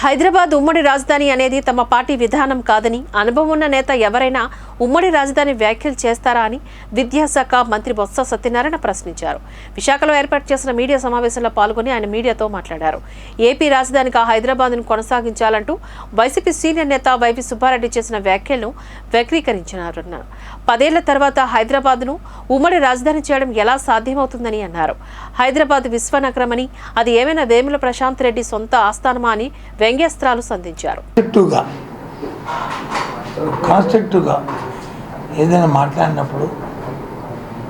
హైదరాబాద్ ఉమ్మడి రాజధాని అనేది తమ పార్టీ విధానం కాదని అనుభవం ఉన్న నేత ఎవరైనా ఉమ్మడి రాజధాని వ్యాఖ్యలు చేస్తారా అని విద్యాశాఖ మంత్రి బొత్స సత్యనారాయణ ప్రశ్నించారు. విశాఖలో ఏర్పాటు చేసిన మీడియా సమావేశంలో పాల్గొని ఆయన మీడియాతో మాట్లాడారు. ఏపీ రాజధానిగా హైదరాబాద్ను కొనసాగించాలంటూ వైసీపీ సీనియర్ నేత వైవి సుబ్బారెడ్డి చేసిన వ్యాఖ్యలను వక్రీకరించినారన్నారు పదేళ్ళ తర్వాత హైదరాబాద్ను ఉమ్మడి రాజధాని చేయడం ఎలా సాధ్యమవుతుందని అన్నారు. హైదరాబాద్ విశ్వనగరమని అది ఏమైనా వేముల ప్రశాంత్ రెడ్డి సొంత ఆస్థానమా అని వ్యంగ్యాస్త్రాలు సంధించారు. కాన్స్ట్రక్టివ్గా. ఏదైనా మాట్లాడినప్పుడు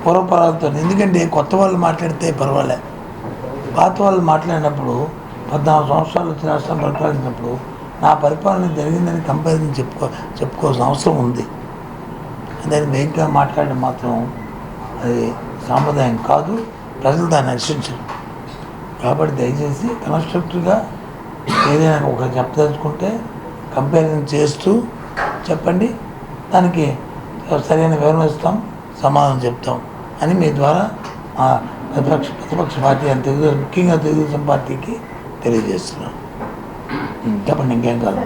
పూర్వపరాలతో ఎందుకంటే కొత్త వాళ్ళు మాట్లాడితే పర్వాలే. పాత వాళ్ళు మాట్లాడినప్పుడు పద్నాలుగు సంవత్సరాలు వచ్చి రాష్ట్రం పరిపాలించినప్పుడు నా పరిపాలన జరిగిందని కంపారిజన్ చెప్పుకో చెప్పుకోవాల్సిన అవసరం ఉంది. దాన్ని మెయిన్గా మాట్లాడడం మాత్రం అది సాంప్రదాయం కాదు ప్రజలు దాన్ని హర్షించరు కాబట్టి దయచేసి కన్స్ట్రక్టివ్గా ఏదైనా ఒక చెప్పదలుచుకుంటే కంపారిజన్ చేస్తూ చెప్పండి. దానికి సరైన వివరణ ఇస్తాం సమాధానం చెప్తాం అని మీ ద్వారా మా ప్రతిపక్ష ప్రతిపక్ష పార్టీ అని తెలుగుదేశం ముఖ్యంగా తెలుగుదేశం పార్టీకి తెలియజేస్తున్నాం. చెప్పండి ఇంకేం కాదు.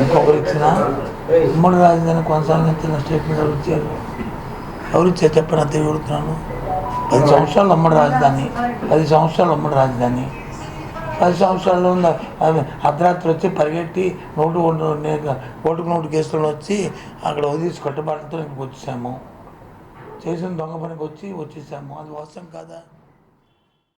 ఇంకొకరు ఇచ్చిన ఉమ్మడి రాజధాని కొనసాగించిన స్టేట్మెంట్ ఎవరు ఇచ్చారు? ఎవరు ఇచ్చారు చెప్పండి అంతే కోరుతున్నాను పది సంవత్సరాలు ఉమ్మడి రాజధాని పది సంవత్సరాలు ఉమ్మడి రాజధాని. పది సంవత్సరాల్లో ఉన్న అర్ధరాత్రి వచ్చి పరిగెట్టి నోటు ఓటుకు నోటు కేసులు వచ్చి అక్కడ వదిలేసి కట్టుబాటుతో ఇంటికి వచ్చేసాము. చేసిన దొంగ పనికి వచ్చి వచ్చేసాము. అది వాస్తవం కాదా?